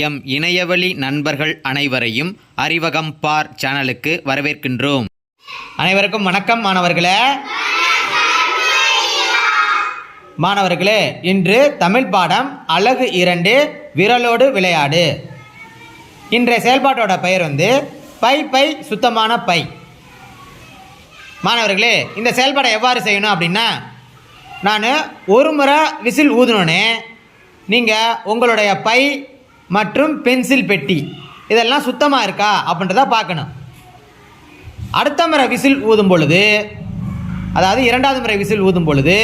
M இணையவழி நண்பர்கள் அனைவரையும் அறிவகம் பார் சேனலுக்கு வரவேற்கின்றோம். அனைவருக்கும் வணக்கம் மாணவர்களே. மாணவர்களே இன்று தமிழ் பாடம் அழகு இரண்டு விரலோடு விளையாடு. இன்றைய செயல்பாட்டோட பெயர் வந்து பை பை சுத்தமான பை. மாணவர்களே இந்த செயல்பாடை எவ்வாறு செய்யணும் அப்படின்னா நான் ஒரு முறை விசில் ஊதினோன்னே நீங்கள் உங்களுடைய பை மற்றும் பென்சில் பெட்டி. இதெல்லாம் சுத்தமாக இருக்கா? அப்படின்றத பார்க்கணும். அடுத்த முறை விசில் ஊதும் பொழுது அதாவது இரண்டாவது முறை விசில் ஊதும் பொழுது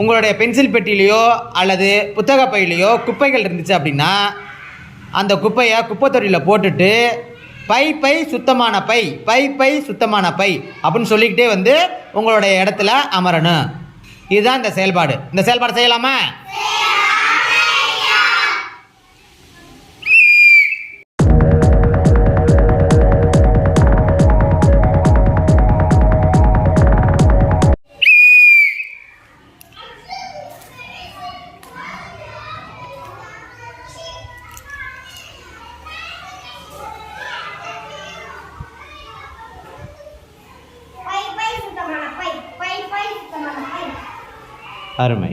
உங்களுடைய பென்சில் பெட்டியிலையோ அல்லது புத்தக பையிலையோ குப்பைகள் இருந்துச்சு அப்படின்னா அந்த குப்பையை குப்பை தொட்டியில் போட்டுட்டு பை பை சுத்தமான பை பை பை சுத்தமான பை அப்படின்னு சொல்லிக்கிட்டே வந்து உங்களுடைய இடத்துல அமரணும். இதுதான் இந்த செயல்பாடு. இந்த செயல்பாடு செய்யலாமா? அருமை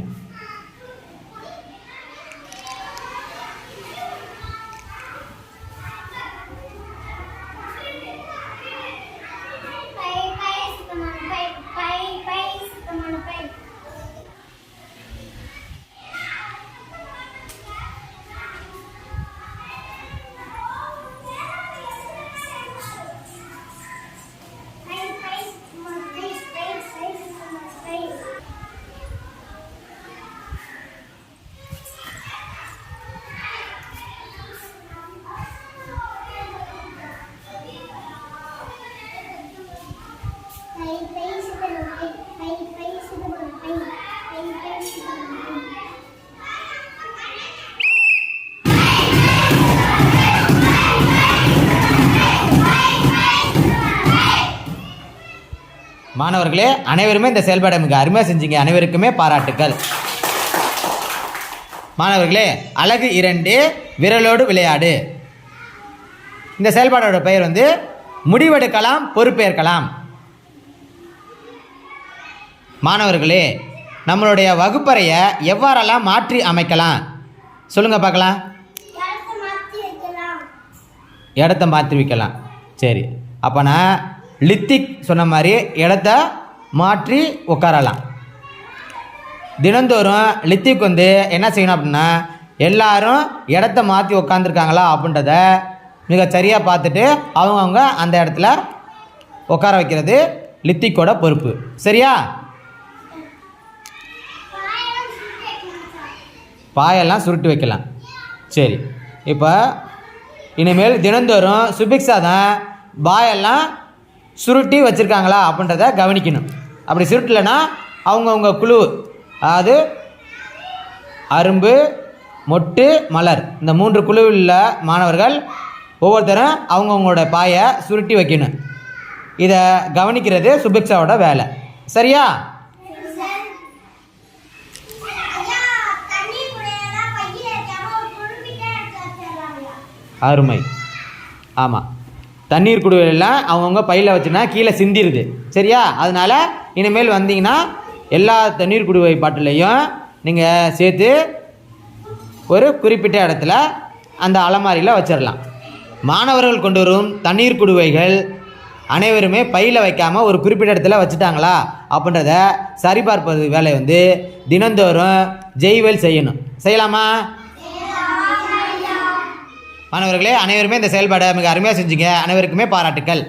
மாணவர்களே அனைவருமே இந்த செயல்பாடை மிக அருமையாக செஞ்சீங்க. அனைவருக்குமே பாராட்டுக்கள். மாணவர்களே அழகு இரண்டு விரலோடு விளையாடு. இந்த செயல்பாடோட பெயர் வந்து முடிவெடுக்கலாம் பொறுப்பேற்கலாம். மாணவர்களே நம்மளுடைய வகுப்பறையை எவ்வாறெல்லாம் மாற்றி அமைக்கலாம்? சொல்லுங்க பார்க்கலாம். இடத்த மாற்றி வைக்கலாம். சரி. அப்போனா லித்திக் சொன்ன மாதிரி இடத்த மாற்றி உட்காரலாம் தினந்தோறும் லித்திக்கு வந்து என்ன செய்யணும் அப்படின்னா எல்லாரும் இடத்த மாற்றி உட்காந்துருக்காங்களா அப்படின்றத மிக சரியாக பார்த்துட்டு அவங்கவுங்க அந்த இடத்துல உட்கார வைக்கிறது லித்திக்கோட பொறுப்பு. சரியா? பாயெல்லாம் சுருட்டி வைக்கலாம். சரி. இப்போ இனிமேல் தினந்தோறும் சுபிக்ஷா தான் பாயெல்லாம் சுருட்டி வச்சுருக்காங்களா அப்படின்றத கவனிக்கணும். அப்படி சுருட்டலைன்னா அவங்கவுங்க குழு அதாவது அரும்பு மொட்டு மலர் இந்த மூன்று குழுவில் உள்ள மாணவர்கள் ஒவ்வொருத்தரும் அவங்கவுங்களோட பாயை சுருட்டி வைக்கணும். இதை கவனிக்கிறது சுபிக்ஷாவோட வேலை. சரியா? அருமை. ஆமாம் தண்ணீர் குடுவையெல்லாம் அவங்கவுங்க பையில் வச்சுனா கீழே சிந்திடுது சரியா? அதனால் இனிமேல் வந்தீங்கன்னா எல்லா தண்ணீர் குடுவை பாட்டிலையும் நீங்கள் சேர்த்து ஒரு குறிப்பிட்ட இடத்துல அந்த அலமாரியில் வச்சிடலாம் மாணவர்கள் கொண்டு வரும் தண்ணீர் குடுவைகள் அனைவருமே பையில் வைக்காமல் ஒரு குறிப்பிட்ட இடத்துல வச்சுட்டாங்களா? அப்படின்றத சரிபார்ப்பது வேலை வந்து தினந்தோறும் ஜெய்வல் செய்யணும். செய்யலாமா? மாணவர்களே அனைவருமே இந்த செயல்பாடை மிக அருமையாக செஞ்சுங்க. அனைவருக்குமே பாராட்டுக்கள்.